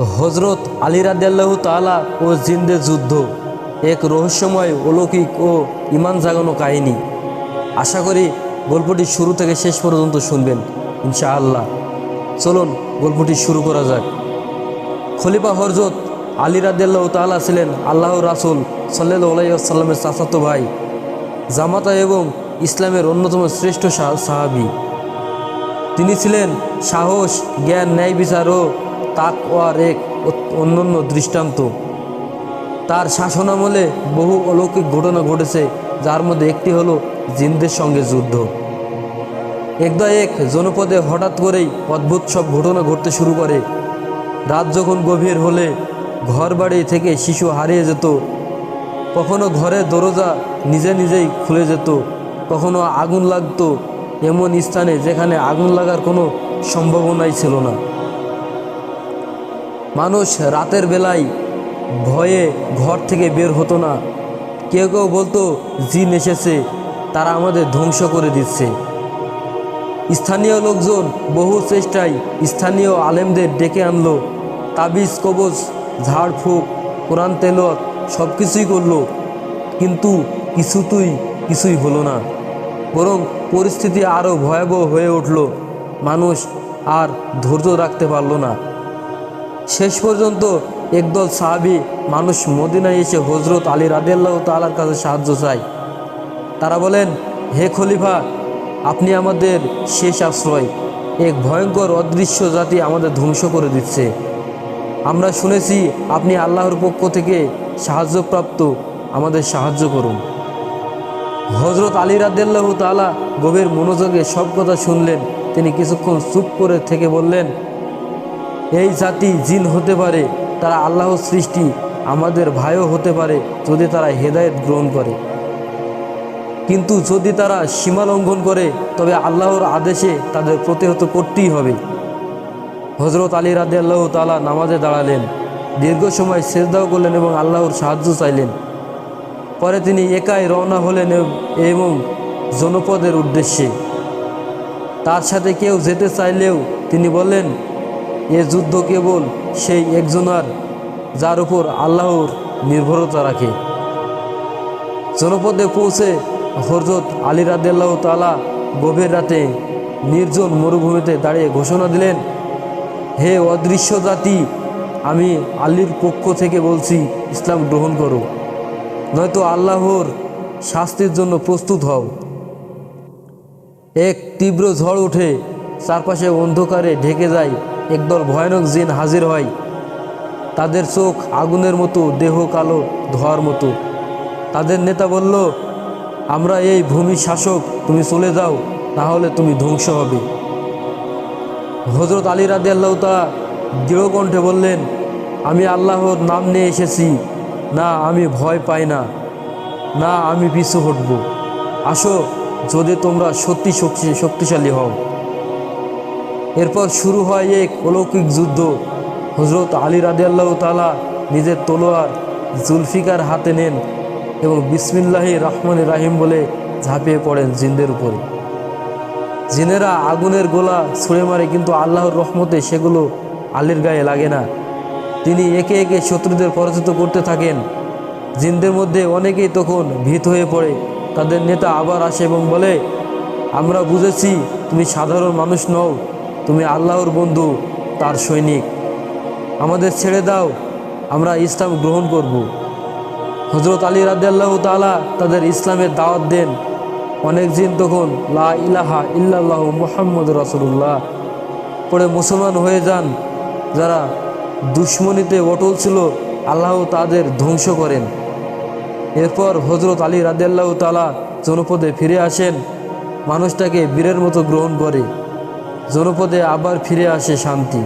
হজরত আলী রাদিয়াল্লাহু তাআলা ও জিন্দে যুদ্ধ, এক রহস্যময়, অলৌকিক ও ইমান জাগানো কাহিনী। আশা করি গল্পটি শুরু থেকে শেষ পর্যন্ত শুনবেন, ইনশাআল্লাহ। চলুন গল্পটি শুরু করা যাক। খলিফা হরজত আলী রাদিয়াল্লাহু তাআলা ছিলেন আল্লাহ রাসুল সাল্লাহ সাল্লামের চাচাতো ভাই, জামাতা এবং ইসলামের অন্যতম শ্রেষ্ঠ সাহাবী। তিনি ছিলেন সাহস, জ্ঞান, ন্যায় বিচার ও তাকওয়ার এক অনন্য দৃষ্টান্ত। তার শাসনামলে বহু অলৌকিক ঘটনা ঘটেছে, যার মধ্যে একটি হলো জিনদের সঙ্গে যুদ্ধ। একদা এক জনপদে হঠাৎ করেই অদ্ভুত সব ঘটনা ঘটতে শুরু করে। রাত যখন গভীর হলে ঘর বাড়ি থেকে শিশু হারিয়ে যেত, কখনো ঘরের দরজা নিজে নিজেই খুলে যেত, কখনো আগুন লাগতো, এমন স্থানে যেখানে আগুন লাগার কোনো সম্ভাবনাই ছিল না। মানুষ রাতের বেলায় ভয়ে ঘর থেকে বের হতো না। কেউ কেউ বলতো, জিন এসেছে, তারা আমাদের ধ্বংস করে দিচ্ছে। স্থানীয় লোকজন বহু চেষ্টায় স্থানীয় আলেমদের ডেকে আনলো। তাবিজ, কবজ ঝাড়ফুঁক কোরআন তেলত সব কিছুই করল। কিন্তু কিছুতেই কিছুই হলো না। বরং পরিস্থিতি আরও ভয়াবহ হয়ে উঠল। মানুষ আর ধৈর্য রাখতে পারল না। শেষ পর্যন্ত একদল সাহাবি মানুষ মদিনায় এসে হজরত আলী রাদিয়াল্লাহ তালার কাছে সাহায্য চায়। তারা বলেন, হে খলিফা, আপনি আমাদের শেষ আশ্রয়। এক ভয়ঙ্কর অদৃশ্য জাতি আমাদের ধ্বংস করে দিচ্ছে। আমরা শুনেছি আপনি আল্লাহর পক্ষ থেকে সাহায্যপ্রাপ্ত, আমাদের সাহায্য করুন। হজরত আলী রাদিয়াল্লাহ তালা গভীর মনোযোগে সব কথা শুনলেন। তিনি কিছুক্ষণ চুপ করে থেকে বললেন এই জাতি জিন হতে পারে, তারা আল্লাহর সৃষ্টি, আমাদের ভাইও হতে পারে যদি তারা হেদায়েত গ্রহণ করে। কিন্তু যদি তারা সীমা লঙ্ঘন করে, তবে আল্লাহর আদেশে তাদের প্রতিহত করতেই হবে। হজরত আলী রাদে আল্লাহ তালা নামাজে দাঁড়ালেন, দীর্ঘ সময় সেজদাও করলেন এবং আল্লাহর সাহায্য চাইলেন। পরে তিনি একাই রওনা হলেন এবং জনপদের উদ্দেশ্যে। তার সাথে কেউ যেতে চাইলেও তিনি বললেন এ যুদ্ধ কেবল সেই একজনার যার উপর আল্লাহর নির্ভরতা রাখে। জনপদে পৌঁছে হরজত আলী রাদিয়াল্লাহ তালা গভীর রাতে নির্জন মরুভূমিতে দাঁড়িয়ে ঘোষণা দিলেন, হে অদৃশ্য জাতি, আমি আলীর পক্ষ থেকে বলছি, ইসলাম গ্রহণ করো। নয়তো আল্লাহর শাস্তির জন্য প্রস্তুত হও। এক তীব্র ঝড় ওঠে চারপাশে অন্ধকারে ঢেকে যায় একদল ভয়ানক জিন হাজির হয়। তাদের চোখ আগুনের মতো, দেহ কালো, ধোয়ার মতো। তাদের নেতা বলল, আমরা এই ভূমি শাসক, তুমি চলে যাও তাহলে তুমি ধ্বংস হবে। হজরত আলী রাদে আল্লাহ তা দৃঢ় কণ্ঠে বললেন, আমি আল্লাহর নাম নিয়ে এসেছি। না, আমি ভয় পাই না। না, আমি পিছু হটব। আসো, যদি তোমরা সত্যি শক্তি শক্তিশালী হও। এরপর শুরু হয় এক অলৌকিক যুদ্ধ। হজরত আলী আল্লাহ তালা নিজের তলোয়ার জুলফিকার হাতে নেন এবং বিসমিল্লাহি রহমান রাহিম বলে ঝাঁপিয়ে পড়েন জিনদের উপরে। জিনেরা আগুনের গোলা ছুঁড়ে মারে কিন্তু আল্লাহর রহমতে সেগুলো আলীর গায়ে লাগে না। তিনি একে একে শত্রুদের পরাজিত করতে থাকেন। জিনদের মধ্যে অনেকেই তখন ভীত হয়ে পড়ে। তাদের নেতা আবার আসে এবং বলে, আমরা বুঝেছি তুমি সাধারণ মানুষ নও তুমি আল্লাহর বন্ধু, তার সৈনিক। আমাদের ছেড়ে দাও, আমরা ইসলাম গ্রহণ করব। হজরত আলী রাদিয়াল্লাহু তাআলা তাদের ইসলামের দাওয়াত দেন। অনেক জিন তখন লা ইলাহা ইল্লাল্লাহু মুহাম্মদ রাসূলুল্লাহ পরে মুসলমান হয়ে যান। যারা দুশ্মনীতে অটল ছিল, আল্লাহ তাদের ধ্বংস করেন। এরপর হজরত আলী রাদিয়াল্লাহু তালা জনপদে ফিরে আসেন। মানুষটাকে বীরের মতো গ্রহণ করে। জনপদে আবার ফিরে আসে শান্তি।